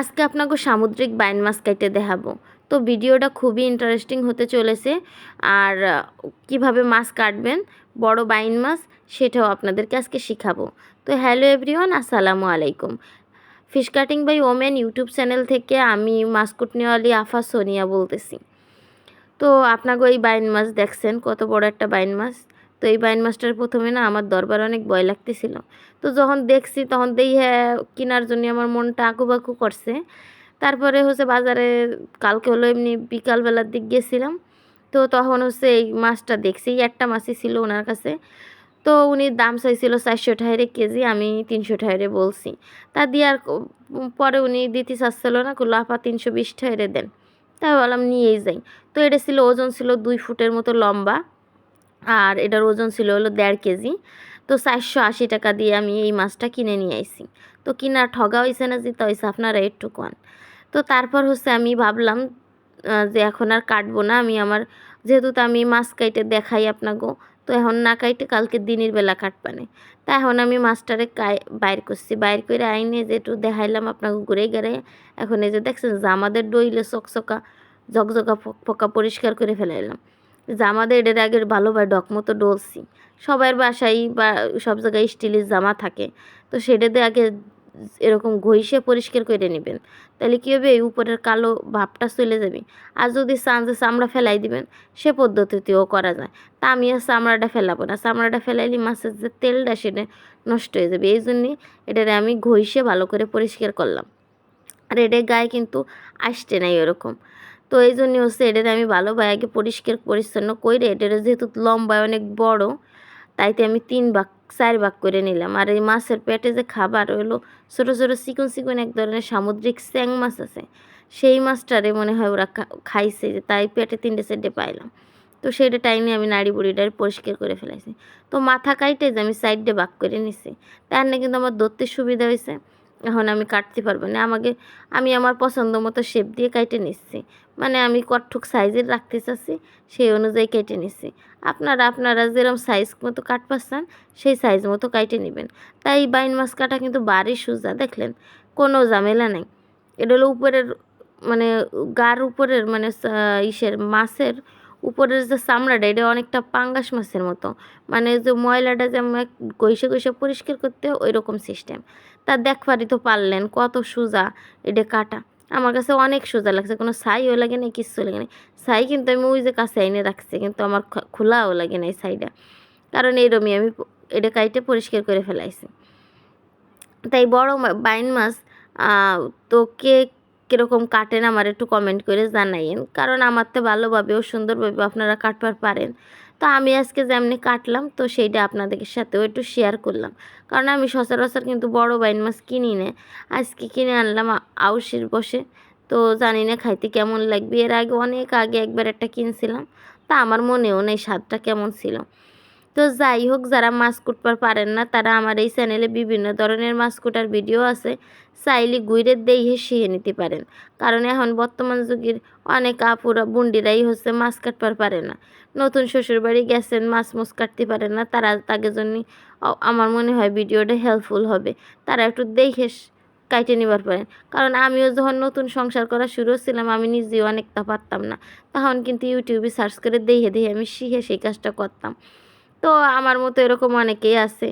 আজকে আপনাকে সামুদ্রিক বাইন মাছ কেটে দেখাবো। তো ভিডিওটা খুবই ইন্টারেস্টিং হতে চলেছে। আর কীভাবে মাছ কাটবেন, বড় বাইন মাছ, সেটাও আপনাদেরকে আজকে শিখাবো। তো হ্যালো এভরিওয়ান, আসসালামু আলাইকুম। Fish cutting by women YouTube channel থেকে আমি মাছকুটনিওয়ালি আফা সোনিয়া বলতেছি। তো আপনাকে ওই বাইন মাছ দেখছেন, কত বড় একটা বাইন মাছ। তো এই বাইন মাছটার প্রথমে না আমার দরবার অনেক ভয় লাগতেছিল। তো যখন দেখছি তখন দেই হ্যাঁ কেনার জন্য আমার মনটা আঁকুবাকু করছে। তারপরে হচ্ছে বাজারে কালকে হলো এমনি বিকালবেলার দিক গেছিলাম। তো তখন হচ্ছে এই মাছটা দেখছি, একটা মাছই ছিল ওনার কাছে। তো উনি দাম চাইছিল চারশো টাকারে কেজি, আমি তিনশো টাকারে বলছি। তা দিয়ে আর পরে উনি দিতে চাচ্ছিল না আপা, তিনশো বিশ টাকারে দেন। তাই বললাম, নিয়েই যাই। তো এটা ছিল, ওজন ছিল দুই ফুটের মতো লম্বা। আর এটার ওজন ছিল হলো দেড় কেজি। তো চারশো আশি টাকা দিয়ে আমি এই মাছটা কিনে নিয়ে আইছি। তো কিনা ঠগা হয়েছে না, জিতা হয়েছে আপনারা একটু কন তো তারপর হচ্ছে আমি ভাবলাম যে এখন আর কাটবো না। আমি আমার, যেহেতু তো আমি মাছ কাইটে দেখাই আপনাকে তো এখন না কাইটে কালকে দিনের বেলা কাটবানে তা এখন আমি মাছটারে কাই, বাইর করছি। বাইর করে আইনে যে একটু দেখাইলাম আপনাকে ঘুরে গেড়ে এখন এই যে দেখছেন যে আমাদের ডইলে চকচকা ফক- ফকা পরিষ্কার করে ফেলাইলাম। জামাদের এদের আগে ভালোভাবে ডকমতো ডলছি সবার বাসায় বা সব জায়গায় স্টিলের জামা থাকে। তো সেটাতে আগে এরকম ঘষে পরিষ্কার করে নেবেন। তাহলে কী হবে? এই উপরের কালো ভাবটা চলে যাবে। আর যদি চান যে চামড়া ফেলাই দিবেন, সে পদ্ধতিতেও করা যায়। তা আমি আর চামড়াটা ফেলাবো না। চামড়াটা ফেলাইলে মাছের যে তেলটা, সেটা নষ্ট হয়ে যাবে। এই জন্যে এটারে আমি ঘষে ভালো করে পরিষ্কার করলাম। আর এটার গায়ে কিন্তু আসছে নাই এরকম। তো এই জন্য হচ্ছে এটারে আমি ভালোভাবে আগে পরিষ্কার পরিচ্ছন্ন করে এটারে যেহেতু লম্বায় অনেক বড়, তাইতে আমি তিন ভাগ, চার ভাগ করে নিলাম। আর এই মাছের পেটে যে খাবার হলো ছোটো ছোটো চিকন চিকন এক ধরনের সামুদ্রিক স্যাং মাছ আছে, সেই মাছটারে মনে হয় ওরা খাইছে যে তাই পেটে তিনটে চারটে পাইলাম। তো সেইটা টাইমে আমি নাড়ি বুড়িটার পরিষ্কার করে ফেলাইছি। তো মাথা কাইটে যে আমি সাইডে ভাগ করে নিছি, তার না কিন্তু আমার ধরতে সুবিধা হয়েছে এখন আমি কাটতে পারব না। আমাকে, আমি আমার পছন্দ মতো শেপ দিয়ে কাইটে নিচ্ছি। মানে আমি কটঠুক সাইজের রাখতে চাচ্ছি, সেই অনুযায়ী কেটে নিচ্ছি। আপনারা আপনারা যেরকম সাইজ মতো কাটপার চান সেই সাইজ মতো কাইটে নেবেন। তাই বাইন মাছ কাটা কিন্তু বাড়ি সোজা, দেখলেন? কোনো ঝামেলা নেই। এটা হলো উপরের মানে গার উপরের মানে ইসের মাছের উপরের যে চামড়াটা, এটা অনেকটা পাঙ্গাস মাছের মতো। মানে যে ময়লাটা যেমন গৈসে গৈসে পরিষ্কার করতে ওই রকম সিস্টেম তা দেখবারই তো পারলেন, কত সোজা এটা কাটা। আমার কাছে অনেক সোজা লাগছে, কোনো সাইও লাগে না কিচ্ছু লাগে না সাই কিন্তু আমি ওই যে কাছে এনে রাখছি, কিন্তু আমার খোলাও লাগে না এই কারণ এইরমই আমি এটা কাইটে পরিষ্কার করে ফেলাইছি। তাই বড় বাইন মাছ তো কে কীরকম কাটেন আমার একটু কমেন্ট করে জানাইন কারণ আমার তো ভালোভাবেও সুন্দরভাবে আপনারা কাটবার পারেন। তো আমি আজকে যেমনি কাটলাম, তো সেইটা আপনাদের সাথেও একটু শেয়ার করলাম। কারণ আমি সচরাচর কিন্তু বড় বাইন মাছ কিনি না। আজকে কিনে আনলাম আউশির বসে। তো জানি না খাইতে কেমন লাগবে। এর আগে অনেক আগে একবার একটা কিনছিলাম। তা আমার মনেও নেই স্বাদটা কেমন ছিল। তো যাই হোক, যারা মাছ কুটবার পারেন না, তারা আমার এই চ্যানেলে বিভিন্ন ধরনের মাছ কুটার ভিডিও আছে। চাইলে গুইরের দেইহে শিখে নিতে পারেন। কারণ এখন বর্তমান যুগের অনেক আপুরা, বুন্ডিরাই হচ্ছে মাছ কাটবার পারে না। নতুন শ্বশুরবাড়ি গেছেন, মাছ মুছ কাটতে পারে না, তারা তাদের জন্য আমার মনে হয় ভিডিওটা হেল্পফুল হবে। তারা একটু দেখে কাইটে নিবার পারেন। কারণ আমিও যখন নতুন সংসার করা শুরু ছিলাম আমি নিজেও অনেকটা পারতাম না। তখন কিন্তু ইউটিউবে সার্চ করে দেখে দেখে আমি শিখে সেই কাজটা করতাম। তো আমার মতো এরকম অনেকেই আছে।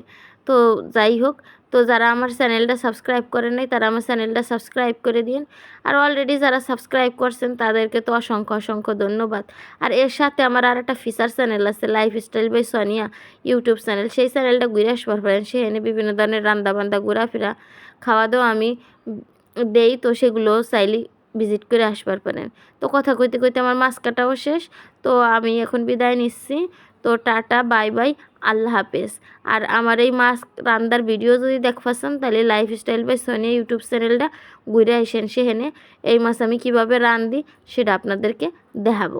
তো যাই হোক, তো যারা আমার চ্যানেলটা সাবস্ক্রাইব করেন নাই, তারা আমার চ্যানেলটা সাবস্ক্রাইব করে দিন। আর অলরেডি যারা সাবস্ক্রাইব করছেন, তাদেরকে তো অসংখ্য অসংখ্য ধন্যবাদ। আর এর সাথে আমার আর একটা ফিচার চ্যানেল আছে lifestyle by Sonia YouTube channel সেই চ্যানেলটা ঘুরে আসবার পারেন। সেখানে বিভিন্ন ধরনের রান্না বান্দা ঘোরাফেরা খাওয়া দাওয়া আমি দেই, তো সেগুলো চাইলে ভিজিট করে আসবার পারেন। তো কথা কইতে কইতে আমার মাছ কাটাও শেষ। তো আমি এখন বিদায় নিচ্ছি। তো টাটা, বাই বাই, আল্লাহ হাফেজ। আর আমার এই মাছ রান্দার ভিডিও যদি দেখতেছেন তাহলে লাইফস্টাইল বাই সোনিয়া ইউটিউব চ্যানেলটা ঘুরে আসেন সেখানে। এই মাছ আমি কীভাবে রান্ধি, সেটা আপনাদেরকে দেখাবো।